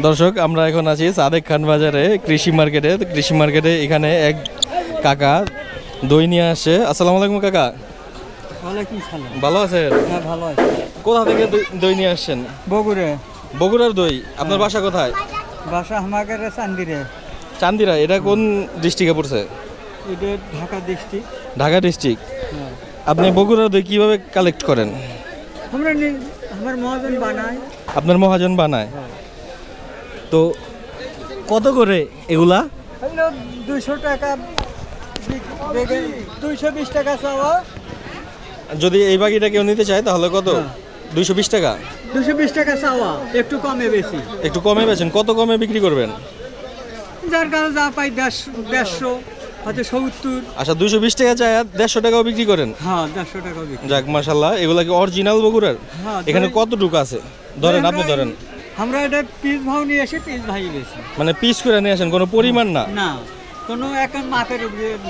দর্শক আমরা এখন আছি সাদেক খান বাজারে কৃষি মার্কেটে। কৃষি মার্কেটে এখানে এক কাকা দই নিয়ে আসছে। আসসালামু আলাইকুম কাকা। ভালো আছেন? হ্যাঁ ভালো আছে। কোথা থেকে দই- নিয়ে আসছেন? বগুড়ে। বগুড়ার দই। আপনার বাসা কোথায়? বাসা আমাকে চান্দিরে। চান্দিরা এটা কোন ডিস্ট্রিক্টে পড়ছে? এটা ঢাকা ডিস্ট্রিক্ট। ঢাকা ডিস্ট্রিক্ট। হ্যাঁ। আপনি বগুড়ার দই কীভাবে কালেক্ট করেন? আমরা আমার মহাজন বানায়। আপনার মহাজন বানায়? তো কত করে এগুলা? দুশো টাকা দুইশো বিশ টাকা চাওয়া। যদি এই বাকিটা কেউ নিতে চায় তাহলে কত? দুইশো বিশ টাকা? দুশো বিশ টাকা চাওয়া একটু কমে বেশি। একটু কমে বেছেন কত কমে বিক্রি করবেন? যার কাছে যা পাই দেড়শো হয়তো সত্তর। আচ্ছা দুইশো বিশ টাকা চায় আর দেড়শো টাকাও বিক্রি করেন? হ্যাঁ দেড়শো টাকা বিক্রি। যাক মাসাল্লাহ এগুলা কি অরিজিনাল বগুড়ার? হ্যাঁ, এখানে কতটুকু আছে? ধরেন আপনি ধরেন। আমরা এটা পিস ভাও নিয়ে এসে পিস ভাই বেশি মানে পিস করে নিয়ে আসেন কোনো পরিমাণ না? না কোনো এখন মাপের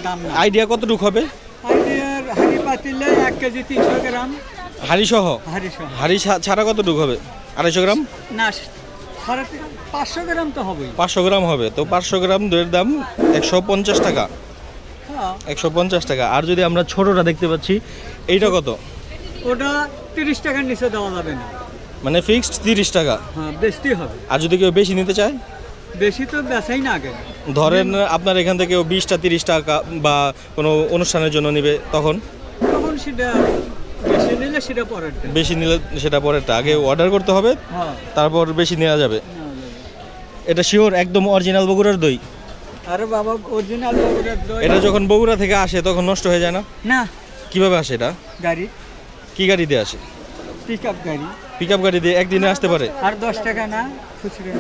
দাম না। আইডিয়া কতটুকু হবে? আর হাড়ি পাতিলে এক কেজি তিনশো গ্রাম। হাড়ি সহ হাড়ি সহ হাড়ি ছাড়া কতটুকু হবে? আড়াইশো গ্রাম? না সাড়ে পাঁচশো গ্রাম তো হবেই। পাঁচশো গ্রাম হবে। তো পাঁচশো গ্রাম দইয়ের দাম একশো পঞ্চাশ টাকা। হ্যাঁ। একশো পঞ্চাশ টাকা। আর যদি আমরা ছোটটা দেখতে পাচ্ছি এইটা কত? ওটা তিরিশ টাকার নিচে দেওয়া যাবে না। মানে ফিক্সড তিরিশ টাকা। হ্যাঁ বেশি হবে। আর যদি কেউ বেশি নিতে চায়? বেশি তো বেচাই না আগে। ধরেন আপনার এখান থেকে বিশটা তিরিশ টাকা বা কোনো অনুষ্ঠানের জন্য নিবে তখন? তখন সেটা বেশি নিলে সেটা পরের দিন। বেশি নিলে সেটা পরেরটা। আগে অর্ডার করতে হবে হ্যাঁ। তারপর বেশি নেওয়া যাবে। এটা শিওর একদম অরিজিনাল বগুড়ার দই? আরে বাবা অরিজিনাল বগুড়ার দই। এটা যখন বগুড়া থেকে আসে তখন নষ্ট হয়ে যায় না? না। কীভাবে আসে এটা? গাড়ি। কি গাড়ি দিয়ে আসে? পিক আপ গাড়ি। পিক আপ গাড়ি দিয়ে একদিনে আসতে পারে? আর দশ টাকা না খুচরো।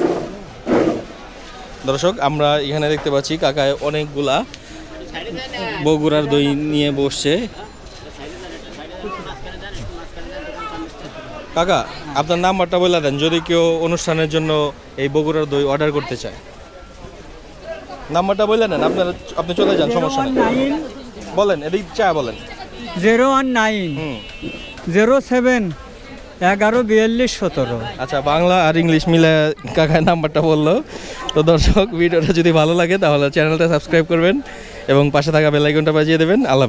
দর্শক আমরা এখানে দেখতে পাচ্ছি কাকায় অনেকগুলা বগুড়ার দই নিয়ে বসছে। কাকা আপনার নাম্বারটা বলে দেন যদি কেউ অনুষ্ঠানের জন্য এই বগুড়ার দই অর্ডার করতে চায়। নাম্বারটা বলে নেন আপনারা আপনি চলে যান সমস্যা নেই। বলেন এদিক চা বলেন। Zero one nine zero seven এগারো, বিয়াল্লিশ, সতেরো। আচ্ছা বাংলা আর ইংলিশ মিলে কাকায় নাম্বারটা বলল। তো দর্শক, ভিডিওটা যদি ভালো লাগে, তাহলে চ্যানেলটা সাবস্ক্রাইব করবেন এবং পাশে থাকা বেলাইকনটা বাজিয়ে দেবেন। আল্লাহ